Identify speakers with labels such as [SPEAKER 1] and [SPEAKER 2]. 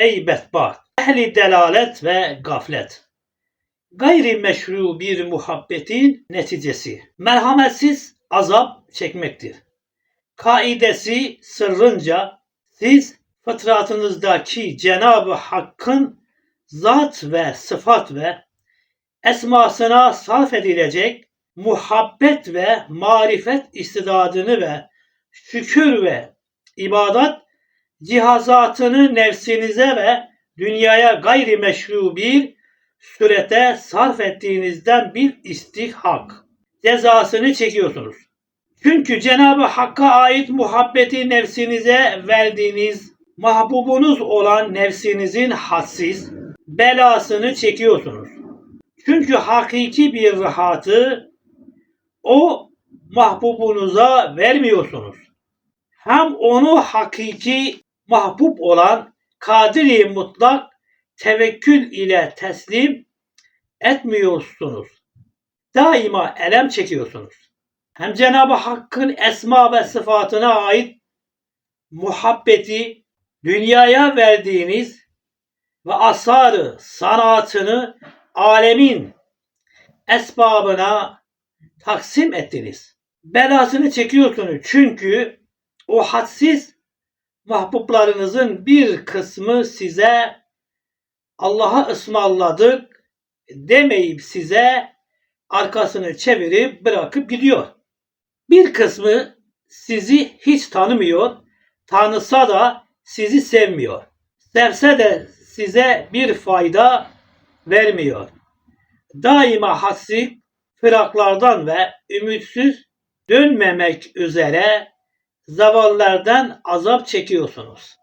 [SPEAKER 1] ey bedbaht, ehli delalet ve gaflet. Gayri meşru bir muhabbetin neticesi. Merhametsiz azap çekmektir. Kaidesi sırrınca siz fıtratınızdaki Cenab-ı Hakk'ın zat ve sıfat ve esmasına sarf edilecek muhabbet ve marifet istidadını ve şükür ve ibadat cihazatını nefsinize ve dünyaya gayri meşru bir surete sarf ettiğinizden bir istihak cezasını çekiyorsunuz. Çünkü Cenab-ı Hakk'a ait muhabbeti nefsinize verdiğiniz mahbubunuz olan nefsinizin hadsiz belasını çekiyorsunuz. Çünkü hakiki bir rahatı o mahbubunuza vermiyorsunuz. Hem onu hakiki mahbub olan kadiri mutlak tevekkül ile teslim etmiyorsunuz. Daima elem çekiyorsunuz. Hem Cenab-ı Hakk'ın esma ve sıfatına ait muhabbeti dünyaya verdiğiniz ve asarı sanatını alemin esbabına taksim ettiniz. Belasını çekiyorsunuz çünkü o hadsiz mahbublarınızın bir kısmı size Allah'a ısmarladık demeyip size arkasını çevirip bırakıp gidiyor. Bir kısmı sizi hiç tanımıyor, tanısa da sizi sevmiyor. Sevse de size bir fayda vermiyor. Daima hasrik fıraklardan ve ümitsiz dönmemek üzere zavallardan azap çekiyorsunuz.